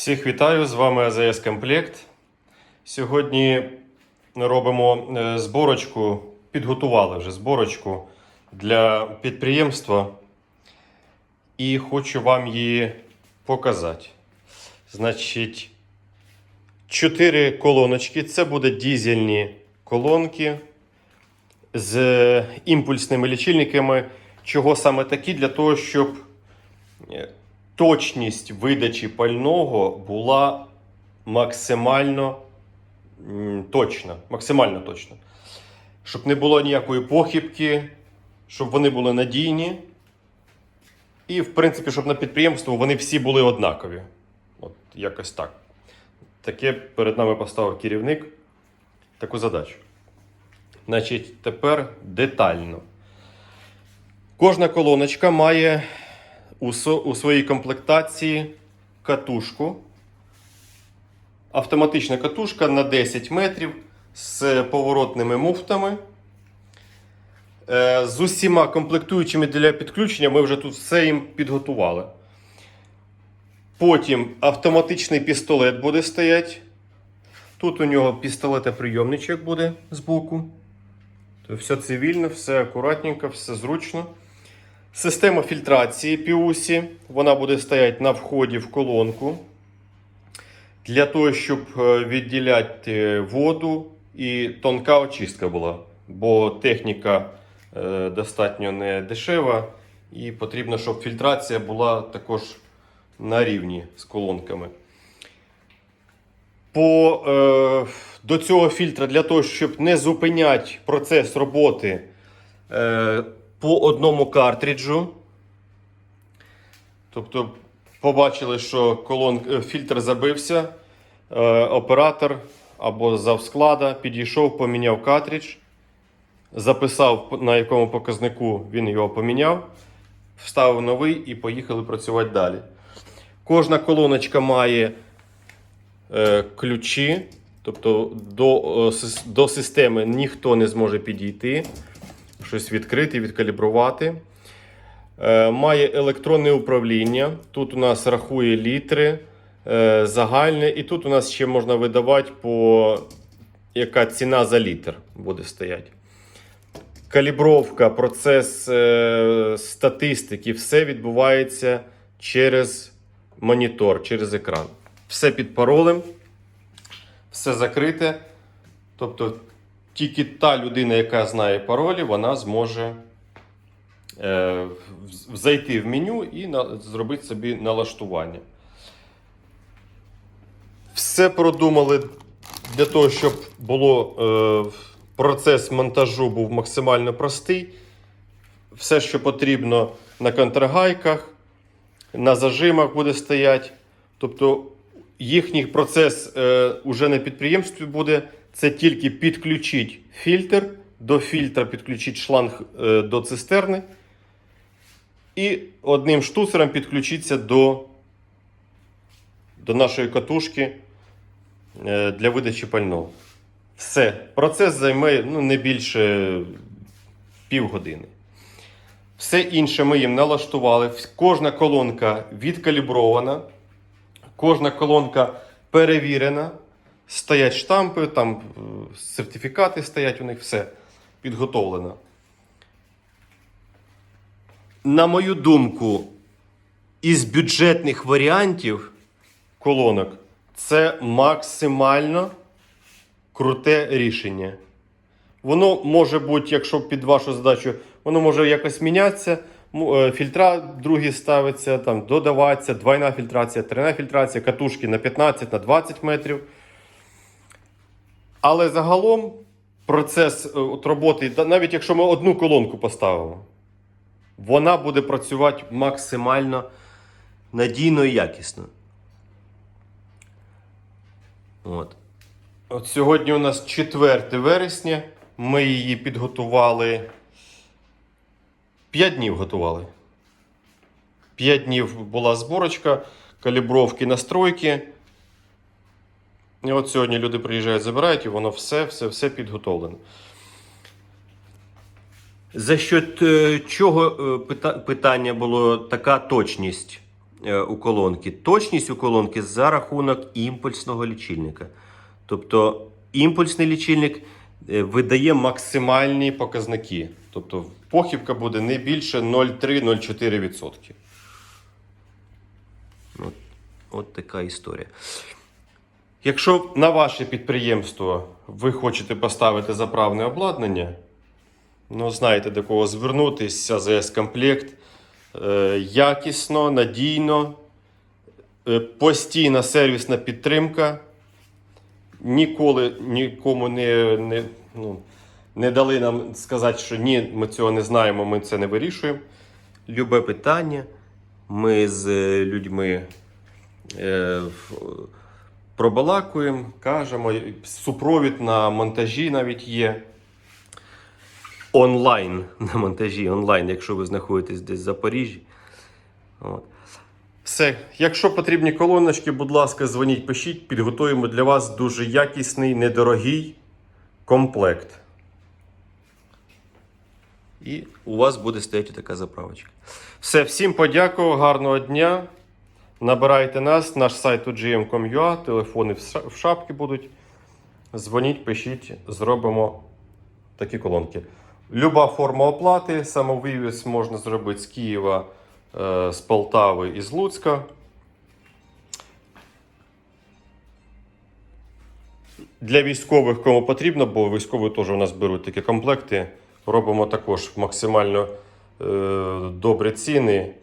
Всіх вітаю, з вами АЗС Комплект. Сьогодні робимо е, зборочку, підготували вже зборочку для підприємства і хочу вам її показати. Значить, чотири колоночки. Це будуть дізельні колонки з імпульсними лічильниками. Чого саме такі? Для того, щоб е, точність видачі пального була максимально точна. Максимально точна. Щоб не було ніякої похибки, щоб вони були надійні. І, в принципі, щоб на підприємство вони всі були однакові. От якось так. Таке перед нами поставив керівник таку задачу. Значить, тепер детально. Кожна колоночка має у, со- у своїй комплектації катушку. Автоматична катушка на 10 метрів з поворотними муфтами. Е, З усіма комплектуючими для підключення ми вже тут все їм підготували. Потім автоматичний пістолет буде стояти. Тут у нього пістолетоприйомничок буде збоку. То Все цивільно, все акуратненько, все зручно. Система фільтрації піусі, вона буде стояти на вході в колонку. Для того, щоб е, відділяти воду і тонка очистка була. Бо техніка е, достатньо не дешева, і потрібно, щоб фільтрація була також на рівні з колонками. По, е, до цього фільтра для того, щоб не зупиняти процес роботи е, по одному картриджу. Тобто, побачили, що колон, е, фільтр забився. Е, оператор або завсклада підійшов, поміняв картридж, записав, на якому показнику він його поміняв, вставив новий і поїхали працювати далі. Кожна колоночка має е, ключі, тобто до, до системи ніхто не зможе підійти, щось відкрити, відкалібрувати. Е, Має електронне управління. Тут у нас рахує літри, е, загальне, і тут у нас ще можна видавати по яка ціна за літр буде стояти. Калібровка, процес е, статистики, все відбувається через монітор, через екран. Все під паролем, все закрите. Тобто тільки та людина, яка знає паролі, вона зможе е, зайти в меню і на, зробити собі налаштування. Все продумали для того, щоб було е, процес монтажу був максимально простий. Все, що потрібно на контрагайках, на зажимах буде стояти. Тобто їхній процес е, уже на підприємстві буде. Це тільки підключити фільтр, до фільтра підключити шланг е, до цистерни. І одним штуцером підключитися до, до нашої катушки е, для видачі пального. Все. Процес займе ну, не більше півгодини. Все інше ми їм налаштували. Кожна колонка відкалібрована, кожна колонка перевірена. Стоять штампи, там е, сертифікати стоять у них, все підготовлено. На мою думку, із бюджетних варіантів колонок це максимально круте рішення. Воно може бути, якщо під вашу задачу, воно може якось мінятися. Е, Фільтра другі ставиться, там додаватися, двойна фільтрація, тройна фільтрація, катушки на 15, на 20 метрів. Але загалом процес е, от роботи, навіть якщо ми одну колонку поставимо, вона буде працювати максимально надійно і якісно. От. От сьогодні у нас 4 вересня. Ми її підготували. 5 днів готували. 5 днів була зборочка, калібровки, настройки. І от сьогодні люди приїжджають, забирають, і воно все, все, все підготовлено. За що чого е, питання було така точність е, у колонки? Точність у колонки за рахунок імпульсного лічильника. Тобто імпульсний лічильник е, видає максимальні показники. Тобто похибка буде не більше 0,3-0,4%. От, от така історія. Якщо на ваше підприємство ви хочете поставити заправне обладнання, ну знаєте до кого звернутися, АЗС комплект. Е, якісно, надійно, е, постійна сервісна підтримка. Ніколи нікому не, не, ну, не дали нам сказати, що ні, ми цього не знаємо, ми це не вирішуємо. Любе питання. Ми з е, людьми е, пробалакуємо, кажемо, супровід на монтажі навіть є. Онлайн на монтажі, онлайн, якщо ви знаходитесь десь в Запоріжжі. От. Все. Якщо потрібні колоночки, будь ласка, дзвоніть, пишіть, підготуємо для вас дуже якісний, недорогий комплект. І у вас буде стояти така заправочка. Все, всім подякував, гарного дня. Набирайте нас, наш сайт ugm.com.ua, телефони в ша- шапці будуть. Дзвоніть, пишіть, зробимо такі колонки. Люба форма оплати, самовивіз можна зробити з Києва, е, з Полтави і з Луцька. Для військових, кому потрібно, бо військові теж у нас беруть такі комплекти. Робимо також максимально е, добрі ціни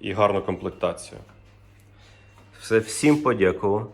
і гарну комплектацію. Все, всім подякував.